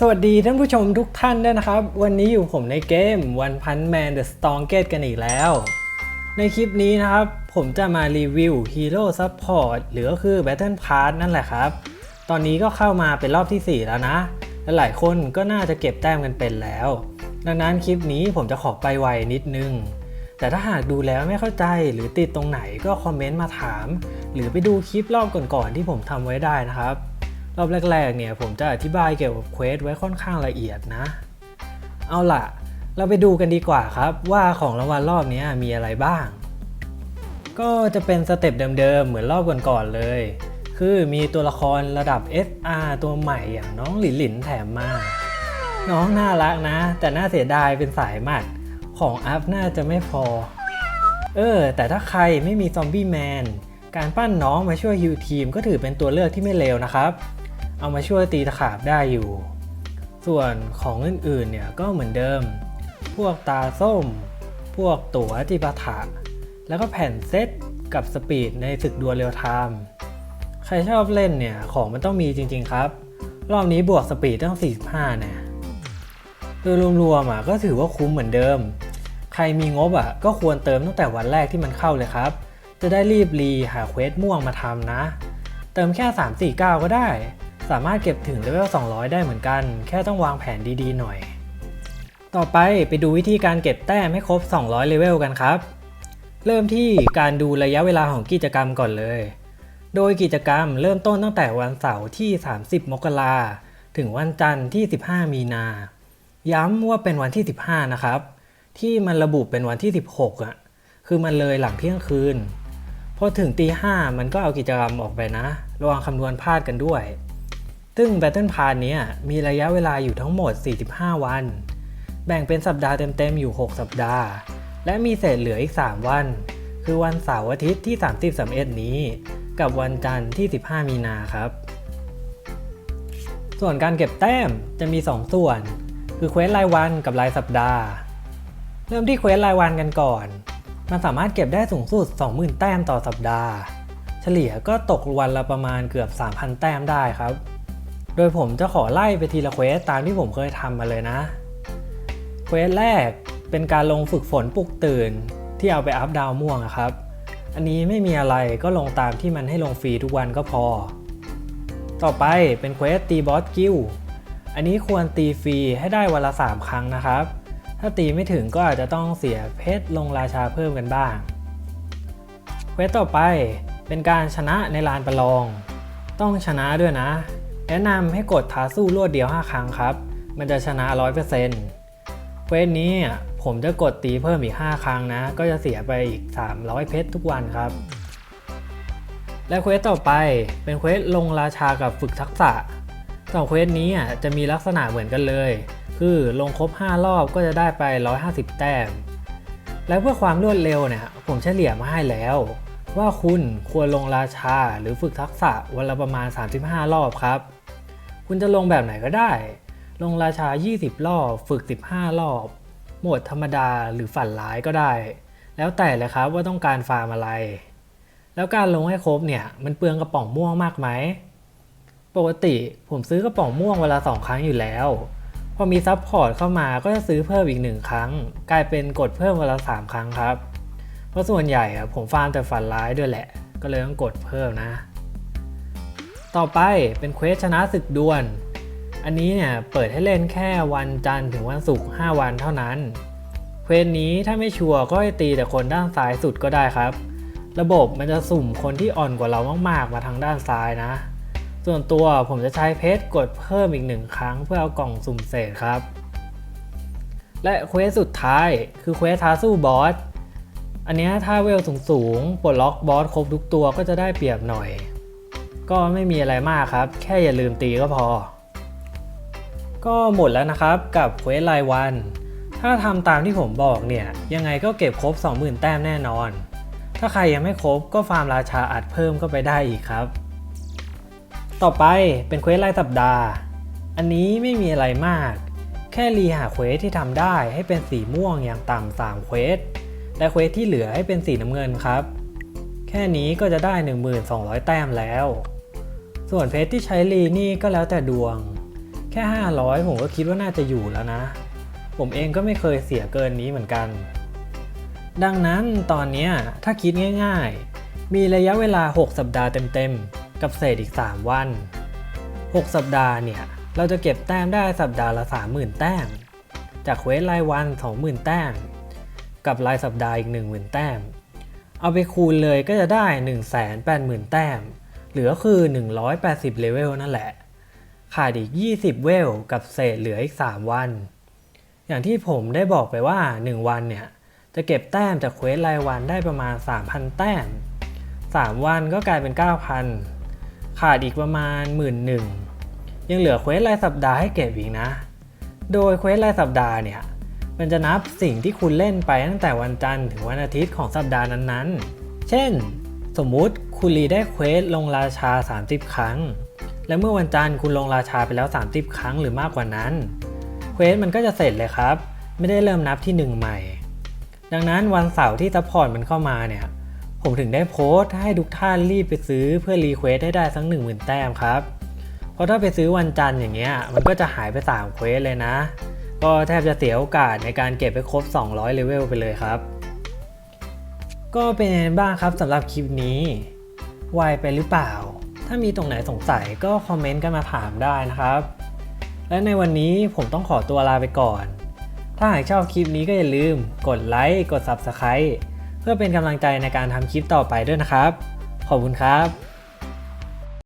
สวัสดีท่านผู้ชมทุกท่านด้วยนะครับ วันนี้อยู่ผมในเกม One Punch Man The Strongest กันอีกแล้ว ในคลิปนี้นะครับ ผมจะมารีวิว Hero Support หรือก็คือ Battle Pass นั่นแหละครับ ตอนนี้ก็เข้ามาเป็นรอบที่ 4 แล้วนะและหลายคนก็น่าจะเก็บแต้มกันเป็นแล้ว ดังนั้นคลิปนี้ผมจะขอไปไวนิดนึง แต่ถ้าหากดูแล้วไม่เข้าใจหรือติดตรงไหนก็คอมเมนต์มาถาม หรือไปดูคลิปรอบก่อนๆที่ผมทำไว้ได้นะครับ รอบแรกๆเนี่ยผมจะอธิบายเกี่ยวกับเควสไว้ค่อนข้างละเอียดนะ เอาล่ะ เราไปดูกันดีกว่าครับว่าของรางวัลรอบนี้มีอะไรบ้าง ก็จะเป็นสเต็ปเดิมๆเหมือนรอบก่อนๆเลย คือมีตัวละครระดับ SR ตัวใหม่อย่างน้องหลินหลินแถมมา น้องน่ารักนะ แต่น่าเสียดายเป็นสายมัดของอัพน่าจะไม่พอ เออ แต่ถ้าใครไม่มีซอมบี้แมนการปั้นน้องมาช่วยฮิวทีมก็ถือเป็นตัวเลือกที่ไม่เลวนะครับ เอามาช่วยตีตะขาบได้อยู่ ส่วนของอื่นๆเนี่ยก็เหมือนเดิม พวกตาส้ม พวกตั๋วจิปาถะ แล้วก็แผ่นเซตกับสปีดในศึกดวลเรียลไทม์ใครชอบเล่นเนี่ยของมันต้องมีจริงๆครับ รอบนี้บวกสปีดตั้ง 45เนี่ยโดยรวมๆอะก็ถือว่าคุ้มเหมือนเดิม ใครมีงบอะก็ควรเติมตั้งแต่วันแรกที่มันเข้าเลยครับ จะได้รีบรีหาเควสม่วงมาทำนะ เติมแค่ 3 4 9 ก็ได้ สามารถเก็บถึงเลเวล 200 ได้เหมือนกัน แค่ต้องวางแผนดีๆ หน่อย ต่อไปไปดูวิธีการเก็บแต้มให้ครบ 200 เลเวลกันครับ เริ่มที่การดูระยะเวลาของกิจกรรมก่อนเลย โดยกิจกรรมเริ่มต้นตั้งแต่วันเสาร์ที่ 30 มกราถึงวันจันทร์ที่ 15 มีนา ย้ำว่าเป็นวันที่ 15 นะครับ ที่มันระบุเป็นวันที่ 16อะ คือมันเลยหลังเที่ยงคืน พอถึงตีห้ามันก็เอากิจกรรมออกไปนะ ระวังคำนวณพลาดกันด้วย ซึ่ง Battle Pass เนี้ยมีระยะเวลาอยู่ทั้งหมด 45 วัน แบ่งเป็นสัปดาห์เต็มๆ อยู่ 6 สัปดาห์ และมีเศษเหลืออีก 3 วัน คือวันเสาร์อาทิตย์ที่ 30 31นี้ กับวันจันทร์ที่ 15 มีนาครับ ส่วนการเก็บแต้มจะมี 2 ส่วน คือเควสรายวันกับรายสัปดาห์ เริ่มที่เควสรายวันกันก่อน มันสามารถเก็บได้สูงสุด 20,000 แต้มต่อสัปดาห์ เฉลี่ยก็ตกวันละประมาณเกือบ 3,000 แต้มได้ครับ โดยผมจะขอไล่ไปทีละเควสตามที่ผมเคยทำมาเลยนะ เควสแรกเป็นการลงฝึกฝนปลุกตื่น ที่เอาไปอัพดาวม่วงอะครับ อันนี้ไม่มีอะไรก็ลงตามที่มันให้ลงฟรีทุกวันก็พอ ต่อไปเป็นเควสตีบอสกิล อันนี้ควรตีฟรีให้ได้วันละ 3 ครั้งนะครับ ถ้าตีไม่ถึงก็อาจจะต้องเสียเพชรลงราชาเพิ่มกันบ้าง เควสต่อไปเป็นการชนะในลานประลอง ต้องชนะด้วยนะ แนะนำให้กดท้าสู้รวดเดียว 5 ครั้งครับ มันจะชนะ 100%เควสนี้ผมจะกดตีเพิ่มอีก 5 ครั้งนะ ก็จะเสียไปอีก 300 เพชรทุกวันครับ และเควสต่อไปเป็นเควสลงราชากับฝึกทักษะสองเควสนี้จะมีลักษณะเหมือนกันเลย คือลงครบ 5 รอบก็จะได้ไป 150 แต้ม และเพื่อความรวดเร็วเนี่ยผมเฉลี่ยมาให้แล้ว ว่าคุณควรลงราชาหรือฝึกทักษะวันละประมาณ 35 รอบครับ คุณจะลงแบบไหนก็ได้ ลงราชา 20 รอบ ฝึก 15 รอบ โหมดธรรมดาหรือฝันร้ายก็ได้ แล้วแต่เลยครับว่าต้องการฟาร์มอะไร แล้วการลงให้ครบเนี่ย มันเปลืองกระป๋องม่วงมากไหม ปกติผมซื้อกระป๋องม่วงเวลา2ครั้งอยู่แล้ว พอมีซับพอร์ตเข้ามาก็จะซื้อเพิ่มอีก1ครั้ง กลายเป็นกดเพิ่มเวลา3ครั้งครับ เพราะส่วนใหญ่อะผมฟาร์มแต่ฝันร้ายด้วยแหละ ก็เลยต้องกดเพิ่มนะ ต่อไปเป็นเควสชนะศึกดวลอันนี้เนี่ยเปิดให้เล่นแค่วันจันทร์ถึงวันศุกร์5วันเท่านั้น เควสนี้ถ้าไม่ชัวร์ก็ให้ตีแต่คนด้านซ้ายสุดก็ได้ครับ ระบบมันจะสุ่มคนที่อ่อนกว่าเรามากๆมาทางด้านซ้ายนะ ส่วนตัวผมจะใช้เพชรกดเพิ่มอีกหนึ่งครั้งเพื่อเอากล่องสุ่มเศษครับ และเควสสุดท้ายคือเควสท้าสู้บอส อันนี้ถ้าเวลสูงๆปลดล็อกบอสครบทุกตัวก็จะได้เปรียบหน่อย ก็ไม่มีอะไรมากครับ แค่อย่าลืมตีก็พอ ก็หมดแล้วนะครับกับเควสรายวัน ถ้าทำตามที่ผมบอกเนี่ย ยังไงก็เก็บครบ 20,000 แต้มแน่นอน ถ้าใครยังไม่ครบก็ฟาร์มราชาอัดเพิ่มก็ไปได้อีกครับ ต่อไปเป็นเควสรายสัปดาห์ อันนี้ไม่มีอะไรมาก แค่รีหาเควสที่ทำได้ให้เป็นสีม่วงอย่างต่ำ3เควสและเควสที่เหลือให้เป็นสีน้ำเงินครับ แค่นี้ก็จะได้ 1200 แต้มแล้ว ส่วนเพชรที่ใช้รีนี่ก็แล้วแต่ดวง แค่ 500 ผมก็คิดว่าน่าจะอยู่แล้วนะ ผมเองก็ไม่เคยเสียเกินนี้เหมือนกัน ดังนั้นตอนนี้ถ้าคิดง่ายๆ มีระยะเวลา 6 สัปดาห์เต็มๆ กับเศษอีก 3 วัน 6 สัปดาห์เนี่ย เราจะเก็บแต้มได้สัปดาห์ละ 30,000 แต้ม จากเควสรายวัน 20,000 แต้ม กับรายสัปดาห์อีก 10,000 แต้ม เอาไปคูณเลยก็จะได้ 180,000 แต้ม เหลือคือ 180 เลเวลนั่นแหละ ขาดอีก 20 เวลกับเศษเหลืออีก 3 วัน อย่างที่ผมได้บอกไปว่า 1 วันเนี่ย จะเก็บแต้มจากเควสรายวันได้ประมาณ 3,000 แต้ม 3 วันก็กลายเป็น 9,000 ขาดอีกประมาณ 1 1 0 0 0ยังเหลือเควสรายสัปดาห์ให้เก็บอีกนะ โดยเควสรายสัปดาห์เนี่ย มันจะนับสิ่งที่คุณเล่นไปตั้งแต่วันจันทร์ถึงวันอาทิตย์ของสัปดาห์นั้นๆ เช่น สมมุติ คุณรีได้เควสลงราชา 30 ครั้ง และเมื่อวันจันทร์คุณลงราชาไปแล้ว 30 ครั้งหรือมากกว่านั้น เควสมันก็จะเสร็จเลยครับ ไม่ได้เริ่มนับที่ 1 ใหม่ ดังนั้นวันเสาร์ที่ซัพพอร์ตมันเข้ามาเนี่ย ผมถึงได้โพสต์ให้ทุกท่านรีบไปซื้อเพื่อรีเควสให้ได้สัก10,000แต้มครับ เพราะถ้าไปซื้อวันจันทร์อย่างเงี้ย มันก็จะหายไป3เควสเลยนะ ก็แทบจะเสียโอกาสในการเก็บไปครบ 200เลเวลไปเลยครับก็เป็นบ้างครับสำหรับคลิปนี้ ไวไปหรือเปล่า ถ้ามีตรงไหนสงสัยก็คอมเมนต์กันมาถามได้นะครับ และในวันนี้ผมต้องขอตัวลาไปก่อน ถ้าหากชอบคลิปนี้ก็อย่าลืม กดไลค์กด Subscribe เพื่อเป็นกำลังใจในการทำคลิปต่อไปด้วยนะครับ ขอบคุณครับ